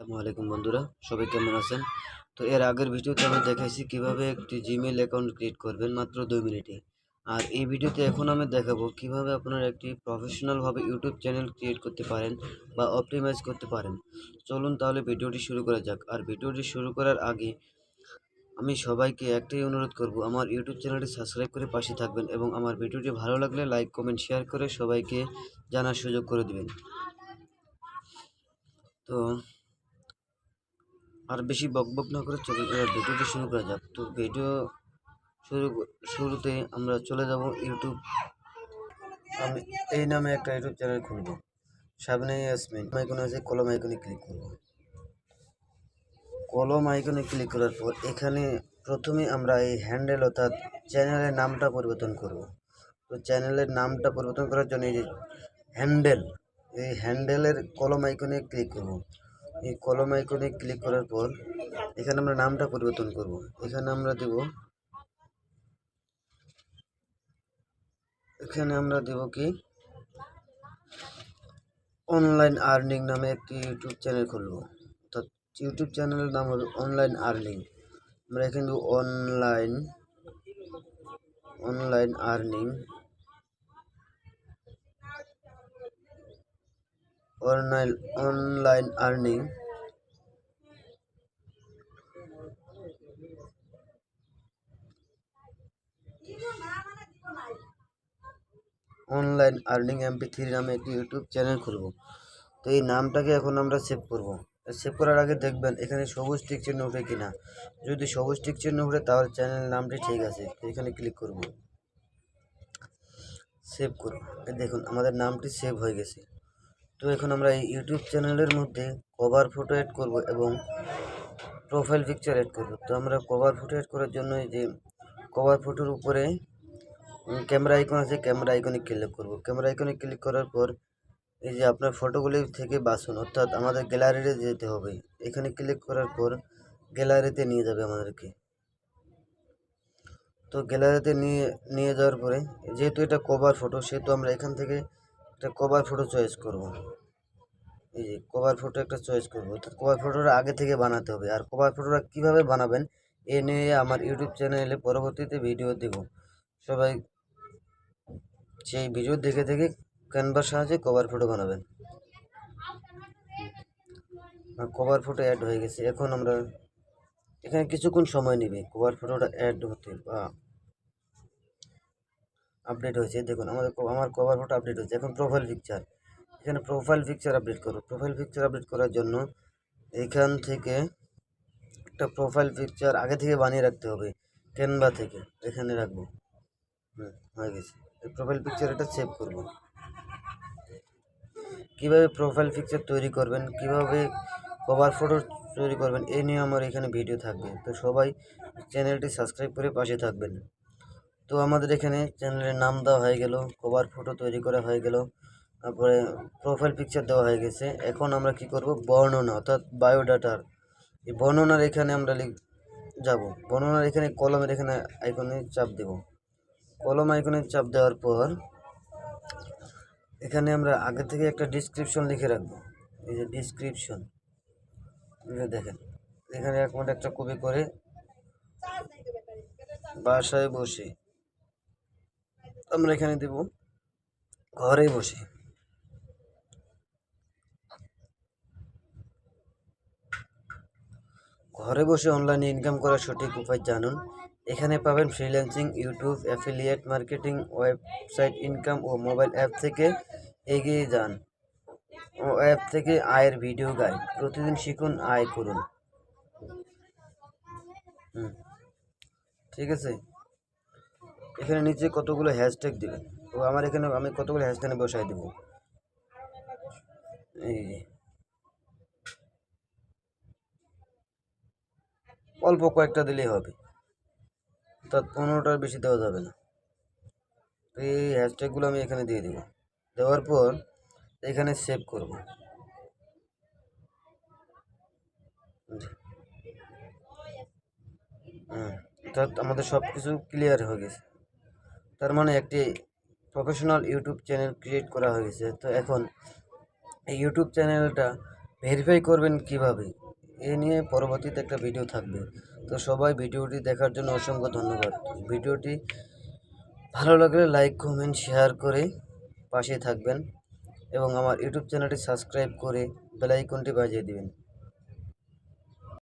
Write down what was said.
আসসালামু আলাইকুম বন্ধুরা, সবাই কেমন আছেন? তো এর আগের ভিডিওতে আমি দেখাইছি কীভাবে একটি জিমেল অ্যাকাউন্ট ক্রিয়েট করবেন মাত্র দুই মিনিটে। আর এই ভিডিওতে এখন আমি দেখাবো কীভাবে আপনারা একটি প্রফেশনালভাবে ইউটিউব চ্যানেল ক্রিয়েট করতে পারেন বা অপটিমাইজ করতে পারেন। চলুন তাহলে ভিডিওটি শুরু করা যাক। আর ভিডিওটি শুরু করার আগে আমি সবাইকে একটাই অনুরোধ করব, আমার ইউটিউব চ্যানেলটি সাবস্ক্রাইব করে পাশে থাকবেন এবং আমার ভিডিওটি ভালো লাগলে লাইক কমেন্ট শেয়ার করে সবাইকে জানার সুযোগ করে দিবেন। তো আর বেশি বকবক না করে চলে ভিডিওটি শুরু করা যাক। তো ভিডিও শুরু শুরুতে আমরা চলে যাব ইউটিউব। আমি এই নামে একটা ইউটিউব চ্যানেল খুলব। সামনে ইয়াসমিন। আইকনে আছে, কলম আইকনে ক্লিক করব। কলম আইকনে ক্লিক করার পর এখানে প্রথমে আমরা এই হ্যান্ডেল অর্থাৎ চ্যানেলের নামটা পরিবর্তন করব। তো চ্যানেলের নামটা পরিবর্তন করার জন্য এই যে হ্যান্ডেল, এই হ্যান্ডেলের কলম আইকনে ক্লিক করব। এই কলম আইকনে ক্লিক করার পর, এখানে আমরা নামটা পরিবর্তন করব। এখানে আমরা দেব, এখানে আমরা দেব কি? অনলাইন আর্নিং নামে একটি ইউটিউব চ্যানেল খুলব। অর্থাৎ ইউটিউব চ্যানেলের নাম হবে অনলাইন আর্নিং আমরা এখানে দেব online online earning online online earning. Online earning MP three নামে একটি ইউটিউব চ্যানেল খুলব। তো এই নামটাকে এখন আমরা সেভ করব। সেভ করার আগে দেখবেন এখানে সবুজ টিক চিহ্ন উঠে কিনা। যদি সবুজ টিক চিহ্ন উঠে, তাহলে চ্যানেল নামটি ঠিক আছে। এখানে ক্লিক করব। সেভ করব। দেখুন, আমাদের নামটি সেভ হয়ে গেছে। তো এখন আমরা এই ইউটিউব চ্যানেলের মধ্যে কভার ফটো অ্যাড করব এবং প্রোফাইল পিকচার অ্যাড করব। তো আমরা কভার ফটো অ্যাড করার জন্য যে কভার ফটোর উপরে ক্যামেরা আইকন আছে ক্যামেরা আইকনে ক্লিক করব। ক্যামেরা আইকনে ক্লিক করার পর এই যে আপনার ফটোগুলি থেকে বাছুন অর্থাৎ আমাদের গ্যালারিতে যেতে হবে। এখানে ক্লিক করার পর গ্যালারিতে নিয়ে যাবে আমাদেরকে। তো গ্যালারিতে নিয়ে নিয়ে যাওয়ার পরে, যেহেতু এটা কভার ফটো সেহেতু আমরা এখান থেকে একটা কভার ফটো চয়েস করব। এই যে কভার ফটো একটা চয়েস করব। অর্থাৎ কভার ফটোটা আগে থেকে বানাতে হবে। আর কভার ফটোটা কীভাবে বানাবেন, এ নিয়ে আমার ইউটিউব চ্যানেলে পরবর্তীতে ভিডিও দেব। সবাই সেই ভিডিও দেখে দেখে ক্যানভার সাহায্যে কভার ফটো বানাবেন। কভার ফটো অ্যাড হয়ে গেছে। এখন আমরা এখানে কিছুক্ষণ সময় নেবে। কভার ফটোটা অ্যাড হতে বা আপডেট হয়েছে। দেখুন, আমাদের আমার কভার ফটো আপডেট হয়েছে। এখন প্রোফাইল পিকচার এখানে প্রোফাইল পিকচার আপডেট করো। প্রোফাইল পিকচার আপডেট করার জন্য এখান থেকে একটা প্রোফাইল পিকচার আগে থেকে বানিয়ে রাখতে হবে। ক্যানভা থেকে। এখানে রাখব। হুম, হয়ে গেছে। এই প্রোফাইল পিকচার এটা সেভ করব। কীভাবে প্রোফাইল পিকচার তৈরি করবেন? কীভাবে কভার ফটো তৈরি করবেন? এই নিয়ে আমার এখানে ভিডিও থাকবে। তো সবাই চ্যানেলটি সাবস্ক্রাইব করে পাশে থাকবেন। তো আমাদের এখানে চ্যানেলের নাম দেওয়া হয়ে গেল কভার ফটো তৈরি করা হয়ে গেল, তারপরে প্রোফাইল পিকচার দেওয়া হয়ে গেছে। এখন আমরা কি করব? বর্ণনা, অর্থাৎ বায়োডাটার এই বর্ণনার এখানে আমরা যাব। বর্ণনার এখানে কলমের এখানে আইকনে চাপ দেব। কলম আইকনে চাপ দেওয়ার পর এখানে আমরা আগে থেকে একটা ডিসক্রিপশন লিখে রাখব। এই যে ডিসক্রিপশন দেখেন। এখানে একমাত্র একটা কপি করে বাসায় বসে আমরা এখানে দেব। ঘরে বসে। ঘরে বসে অনলাইনে ইনকাম করার সঠিক উপায় জানুন। এখানে পাবেন freelancing YouTube affiliate marketing website income ও মোবাইল অ্যাপ থেকে এগিয়ে যান। ও অ্যাপ থেকে আয়ের ভিডিও গাইড প্রতিদিন শিখুন, আয় করুন। ঠিক আছে? এখানে নিচে কতগুলো হ্যাশট্যাগ দেবেন? তো আমার এখানে আমি কতগুলো হ্যাশট্যাগ বসাই দেবো? এই অল্প কয়েকটা দিলেই হবে। অর্থাৎ পনেরোটার বেশি দেওয়া যাবে না। তো এই হ্যাশট্যাগুলো আমি এখানে দিয়ে দেবো। দেওয়ার পর এখানে সেভ করব। হুম, অর্থাৎ আমাদের সব কিছু ক্লিয়ার হয়ে গেছে। তার মানে একটি প্রফেশনাল ইউটিউব চ্যানেল ক্রিয়েট করা হয়ে গেছে। তো এখন এই ইউটিউব চ্যানেলটা ভেরিফাই করবেন কীভাবে? এ নিয়ে পরবর্তীতে একটা ভিডিও থাকবে। তো সবাই ভিডিওটি দেখার জন্য অসংখ্য ধন্যবাদ। ভিডিওটি ভালো লাগলে লাইক কমেন্ট শেয়ার করে পাশে থাকবেন এবং আমার ইউটিউব চ্যানেলটি সাবস্ক্রাইব করে বেলাইকনটি বাজিয়ে দিবেন।